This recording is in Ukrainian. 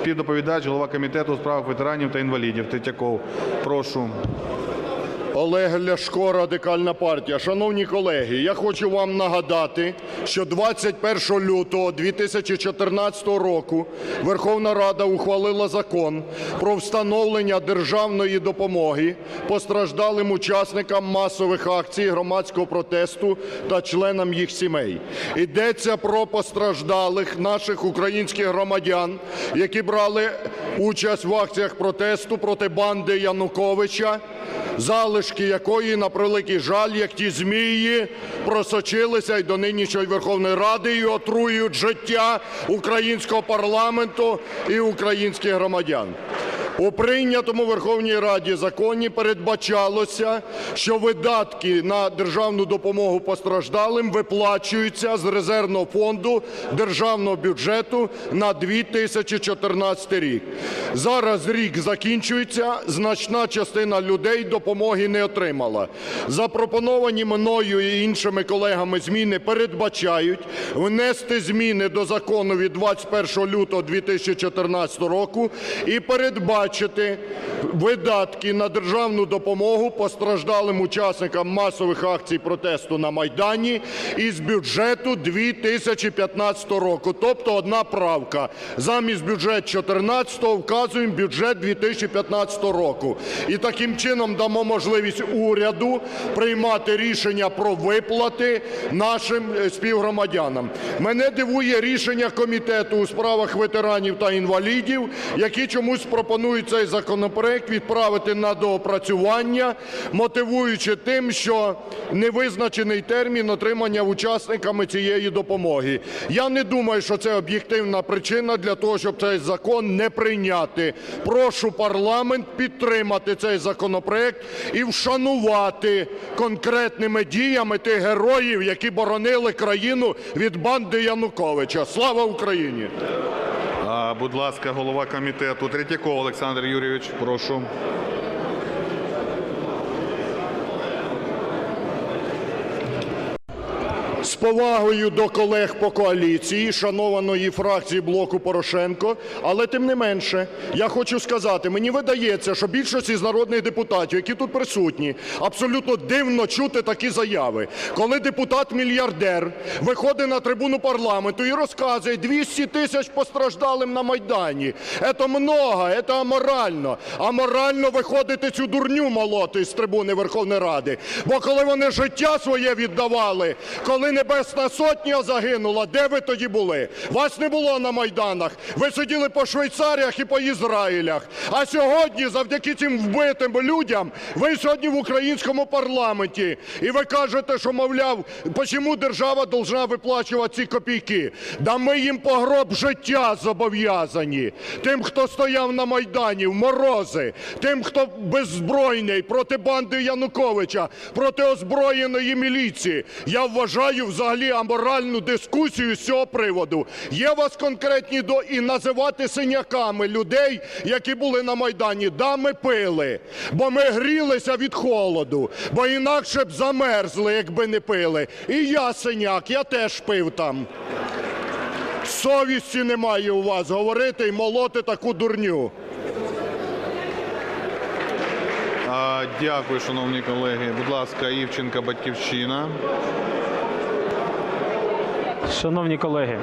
Співдоповідач, голова комітету у справах ветеранів та інвалідів Третьяков. Прошу. Олег Ляшко, Радикальна партія. Шановні колеги, я хочу вам нагадати, що 21 лютого 2014 року Верховна Рада ухвалила Закон про встановлення державної допомоги постраждалим учасникам масових акцій громадського протесту та членам їх сімей. Йдеться про постраждалих наших українських громадян, які брали участь в акціях протесту проти банди Януковича, залишки якої, на превеликий жаль, як ті змії, просочилися й до нинішньої Верховної Ради і отруюють життя українського парламенту і українських громадян. У прийнятому Верховній Раді законі передбачалося, що видатки на державну допомогу постраждалим виплачуються з резервного фонду державного бюджету на 2014 рік. Зараз рік закінчується, значна частина людей допомоги не отримала. Запропоновані мною і іншими колегами зміни передбачають внести зміни до закону від 21 лютого 2014 року і передбачити видатки на державну допомогу постраждалим учасникам масових акцій протесту на Майдані із бюджету 2015 року. Тобто одна правка. Замість бюджет 14 вказуємо бюджет 2015 року. І таким чином дамо можливість уряду приймати рішення про виплати нашим е, співгромадянам. Мене дивує рішення Комітету у справах ветеранів та інвалідів, які чомусь пропонують цей законопроект відправити на доопрацювання, мотивуючи тим, що невизначений термін отримання учасниками цієї допомоги. Я не думаю, що це об'єктивна причина для того, щоб цей закон не прийняти. Прошу парламент підтримати цей законопроект і вшанувати конкретними діями тих героїв, які боронили країну від банди Януковича. Слава Україні! Будь ласка, голова комітету Третьяков Олександр Юрійович. Прошу. З повагою до колег по коаліції, шанованої фракції блоку Порошенко, але тим не менше, я хочу сказати, мені видається, що більшості з народних депутатів, які тут присутні, абсолютно дивно чути такі заяви. Коли депутат-мільярдер виходить на трибуну парламенту і розказує 200 тисяч постраждалим на Майдані. Це много, це аморально. Аморально виходити цю дурню молоти з трибуни Верховної Ради. Бо коли вони життя своє віддавали, коли Небесна Сотня загинула, де ви тоді були? Вас не було на Майданах. Ви сиділи по Швейцаріях і по Ізраїлях. А сьогодні, завдяки цим вбитим людям, ви сьогодні в українському парламенті. І ви кажете, що, мовляв, чому держава должна виплачувати ці копійки? Да ми їм по гроб життя зобов'язані. Тим, хто стояв на Майдані в морози, тим, хто беззбройний проти банди Януковича, проти озброєної міліції. Я вважаю взагалі аморальну дискусію з цього приводу. Є у вас конкретні до і називати синяками людей, які були на Майдані. Да, ми пили, бо ми грілися від холоду, бо інакше б замерзли, якби не пили. І я синяк, я теж пив там. Совісті немає у вас говорити і молоти таку дурню. Дякую, шановні колеги. Будь ласка, Івченка, Батьківщина. Шановні колеги,